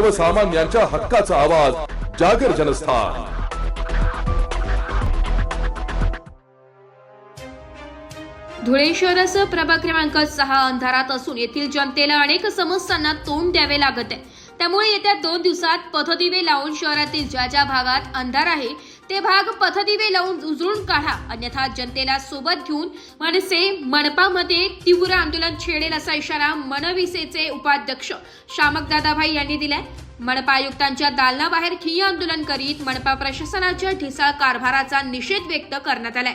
सर्वसामान्यांच्या हक्काचा आवाज जागर जनस्थान. धुळे शहरासह प्रभाग क्रमांक सहा अंधारात असून येथील जनतेला अनेक समस्यांना तोंड द्यावे लागत आहे. त्यामुळे येत्या दोन दिवसात पथदिवे लावून शहरातील ज्या ज्या भागात अंधार आहे ते भाग पथदिवे लावून उजळून काढा. अन्यथा जनतेला सोबत घेऊन मनसे मनपामध्ये तीव्र आंदोलन छेडेल असा इशारा मनविसेचे उपाध्यक्ष शामक दादाभाई यांनी दिलाय. मनपा आयुक्तांच्या दालनाबाहेर ठिय्या आंदोलन करीत मनपा प्रशासनाच्या ढिसाळ कारभाराचा निषेध व्यक्त करण्यात आलाय.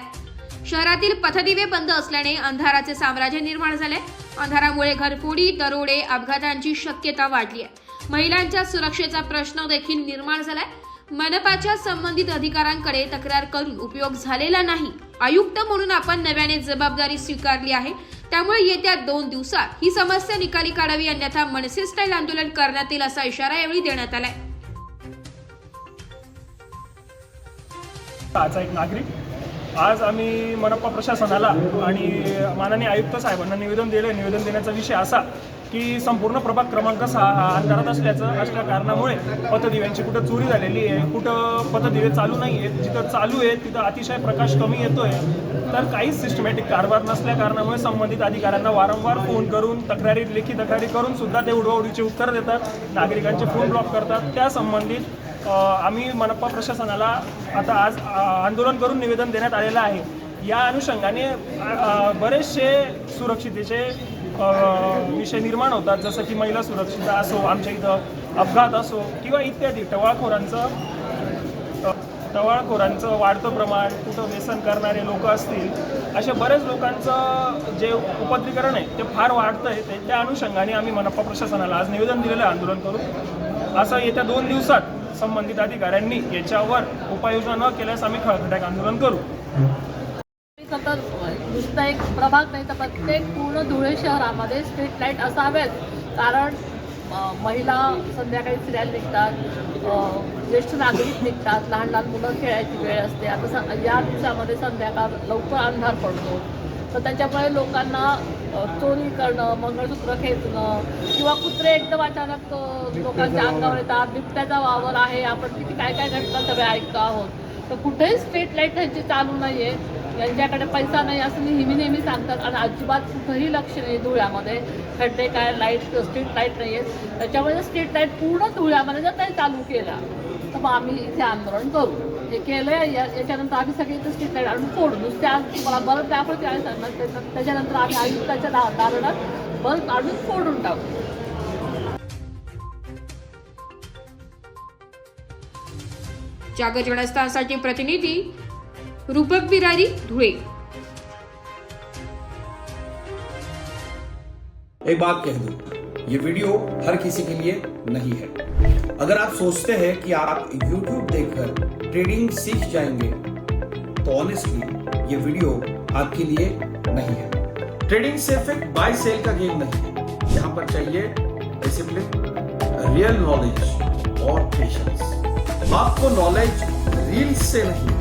शहरातील पथदिवे बंद असल्याने अंधाराचे साम्राज्य निर्माण झाले. अंधारामुळे घरफोडी दरोडे अपघातांची शक्यता वाढली आहे महिलांच्या सुरक्षेचा प्रश्न देखील निर्माण झालाय. मनपाच्या संबंधित अधिकाऱ्यांकडे तक्रार करून उपयोग झालेला नाही. आयुक्त म्हणून आपण नव्याने जबाबदारी स्वीकारली आहे. त्यामुळे येत्या दोन दिवसात ही समस्या निकाली काढावी अन्यथा मनसे स्टाईल आंदोलन करण्यात येईल असा इशारा यावेळी देण्यात आलाय. आजचा एक नागरिक. आज आम्ही मनपा प्रशासनाला आणि माननीय आयुक्त साहेबांना निवेदन दिले निवेदन देण्याचा विषय असा की संपूर्ण प्रभाग क्रमांक सहा हा अंधारात असल्याचं असल्या कारणामुळे पथदिव्यांची कुठं चोरी झालेली आहे कुठं पथदिवे चालू नाही आहेत जिथं चालू आहे तिथं अतिशय प्रकाश कमी येतोय. तर काहीच सिस्टमॅटिक कारभार नसल्या कारणामुळे संबंधित अधिकाऱ्यांना वारंवार फोन करून तक्रारी लेखी तक्रारी करून सुद्धा ते उडवाउडीचे उत्तर देतात. नागरिकांचे फोन ब्लॉक करतात. त्या संबंधित आम्ही मनपा प्रशासनाला आता आज आंदोलन करून निवेदन देण्यात आलेलं आहे. या अनुषंगाने बरेचसे सुरक्षितेचे विषय निर्माण होतात जसं की महिला सुरक्षितता असो आमच्या इथं अपघात असो किंवा इत्यादी. टवाळखोरांचं टवाळखोरांचं वाढतं प्रमाण कुठं व्यसन करणारे लोक असतील अशा बरेच लोकांचं जे उपद्रीकरण आहे ते फार वाढतं आहे ते त्या अनुषंगाने आम्ही मनपा प्रशासनाला आज निवेदन दिलेलं आहे आंदोलन करून. असं येत्या दोन दिवसात संबंधित अधिकाऱ्यांनी याच्यावर उपाययोजना न केल्यास आम्ही खळखट्याक आंदोलन करू. सतत नुसतं एक प्रभाग नाही तर प्रत्येक पूर्ण धुळे शहरामध्ये स्ट्रीट लाइट असावेत कारण महिला संध्याकाळी फिरायला निघतात ज्येष्ठ नागरिक निघतात लहान लहान मुलं खेळायची वेळ असते. आता स या दिवसामध्ये संध्याकाळ लवकर अंधार पडतो. तर त्याच्यामुळे लोकांना चोरी करणं मंगळसूत्र खेचणं किंवा कुत्रे एकदम अचानक लोकांच्या अंगावर येतात बिबट्याचा वावर आहे आपण किती काय काय घटना सगळ्या ऐकतो आहोत. तर कुठेही स्ट्रीट लाइट त्यांची चालू नाही आहे यांच्याकडे पैसा नाही असं नेहमी नेहमी सांगतात. आणि अजिबात कुठंही लक्ष नाही धुळ्यामध्ये. खड्डे काय लाइट स्ट्रीट लाइट नाही आहेत त्याच्यामध्ये स्ट्रीट लाइट पूर्ण धुळ्यामध्ये जर काही चालू केला तर मग आम्ही इथे आंदोलन करू. हे केलं आहे या याच्यानंतर आम्ही सगळे इथे स्ट्रीट लाइट आणून फोडू नुसते आज मला बल्ब दाखवते त्यावेळेस सांगणार त्याच्यानंतर आम्ही आयुक्ताच्या दा दालनात बल्ब आणून फोडून टाकू. जागर जनस्थानसाठी प्रतिनिधी रूपक बिरारी धुळे. एक बात कह दूँ, ये वीडियो हर किसी के लिए नहीं है। अगर आप सोचते हैं कि आप YouTube देखकर ट्रेडिंग सीख जाएँगे तो ऑनेस्टली ये वीडियो आपके लिए नहीं है। ट्रेडिंग सिर्फ़ एक बाय सेल का गेम नहीं है। यहाँ पर चाहिए डिसिप्लिन रियल नॉलेज और पेशेंस आपको नॉलेज रील्स से नहीं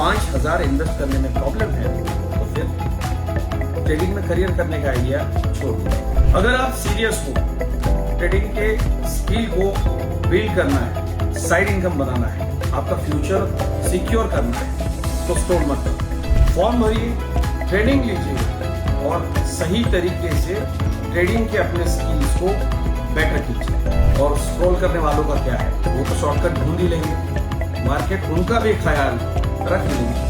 पाँच हज़ार इन्वेस्ट करने में प्रॉब्लम है तो फिर ट्रेडिंग में करियर करने का आइडिया छोड़ दो। अगर आप सीरियस हो ट्रेडिंग के स्किल को बिल्ड करना है साइड इनकम बनाना है, आपका फ्यूचर सिक्योर करना है तो स्टोर मत करो। फॉर्म भरिए ट्रेनिंग लीजिए और सही तरीके से ट्रेडिंग के अपने स्किल्स को बेटर कीजिए। और स्क्रॉल करने वालों का क्या है? वो तो शॉर्टकट ढूंढ ही लेंगे। मार्केट उनका भी ख्याल रख Rachunki.